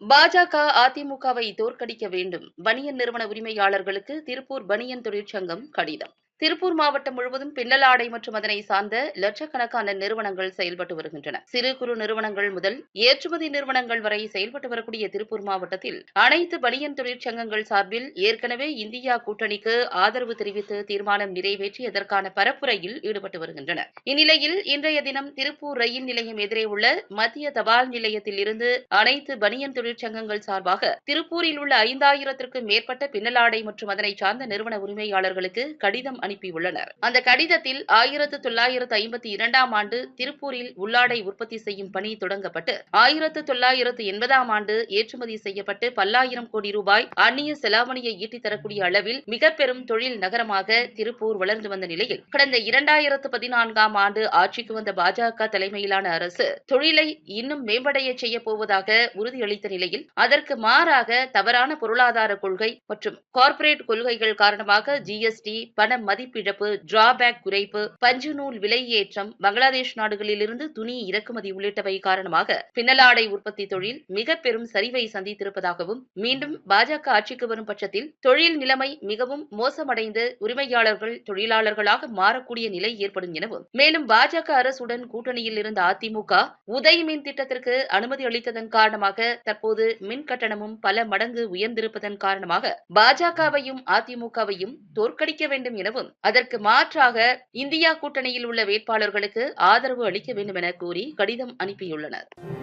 பாஜக அதிமுகவை தோற்கடிக்க வேண்டும். பனியன் நிறுவன உரிமையாளர்களுக்கு திருப்பூர் பனியன் தொழிற்சங்கம் கடிதம். திருப்பூர் மாவட்டம் முழுவதும் பின்னலாடை மற்றும் அதனை சார்ந்த லட்சக்கணக்கான நிறுவனங்கள் செயல்பட்டு வருகின்றன. சிறு குறு நிறுவனங்கள் முதல் ஏற்றுமதி நிறுவனங்கள் வரை செயல்பட்டு வரக்கூடிய திருப்பூர் மாவட்டத்தில் அனைத்து பனியன் தொழிற்சங்கங்கள் சார்பில் ஏற்கனவே இந்தியா கூட்டணிக்கு ஆதரவு தெரிவித்து தீர்மானம் நிறைவேற்றி அதற்கான பரப்புரையில் ஈடுபட்டு வருகின்றனர் இந்நிலையில் இன்றைய தினம் திருப்பூர் ரயில் நிலையம் எதிரே உள்ள மத்திய தபால் நிலையத்தில் இருந்து அனைத்து பனியன் தொழிற்சங்கங்கள் சார்பாக திருப்பூரில் உள்ள ஐந்தாயிரத்திற்கும் மேற்பட்ட பின்னலாடை மற்றும் அதனை சார்ந்த நிறுவன உரிமையாளர்களுக்கு கடிதம் அனுப்பியுள்ளனர். அந்த கடிதத்தில் ஆயிரத்து தொள்ளாயிரத்து ஐம்பத்தி இரண்டாம் ஆண்டு திருப்பூரில் உள்ளாடை உற்பத்தி செய்யும் பணி தொடங்கப்பட்டு ஆயிரத்து தொள்ளாயிரத்து எண்பதாம் ஆண்டு ஏற்றுமதி செய்யப்பட்டு பல்லாயிரம் கோடி ரூபாய் அந்நிய செலாவணியை ஈட்டித் தரக்கூடிய அளவில் மிக பெரும் தொழில் நகரமாக திருப்பூர் வளர்ந்து வந்த நிலையில் கடந்த இரண்டாயிரத்து பதினான்காம் ஆண்டு ஆட்சிக்கு வந்த பாஜக தலைமையிலான அரசு தொழிலை இன்னும் மேம்படைய செய்ய போவதாக உறுதியளித்த நிலையில் அதற்கு மாறாக தவறான பொருளாதார கொள்கை மற்றும் கார்ப்பரேட் கொள்கைகள் காரணமாக ஜிஎஸ்டி பண மதிப்பிழப்பு டிராபேக் குறைப்பு பஞ்சு நூல் விலை ஏற்றம் பங்களாதேஷ் நாடுகளிலிருந்து துணி இறக்குமதி உள்ளிட்டவை காரணமாக பின்னலாடை உற்பத்தி தொழில் மிக பெரும் சரிவை சந்தித்திருப்பதாகவும் மீண்டும் பாஜக ஆட்சிக்கு வரும் பட்சத்தில் தொழில் நிலைமை மிகவும் மோசமடைந்து உரிமையாளர்கள் தொழிலாளர்களாக மாறக்கூடிய நிலை ஏற்படும் எனவும் மேலும் பாஜக அரசுடன் கூட்டணியில் இருந்த அதிமுக உதய் மின் திட்டத்திற்கு அனுமதி அளித்ததன் காரணமாக தற்போது மின் கட்டணமும் பல மடங்கு உயர்ந்திருப்பதன் காரணமாக பாஜகவையும் அதிமுகவையும் தோற்கடிக்க வேண்டும் எனவும் அதற்கு மாற்றாக இந்தியா கூட்டணியில் உள்ள வேட்பாளர்களுக்கு ஆதரவு அளிக்க வேண்டும் என கூறி கடிதம் அனுப்பியுள்ளனர்.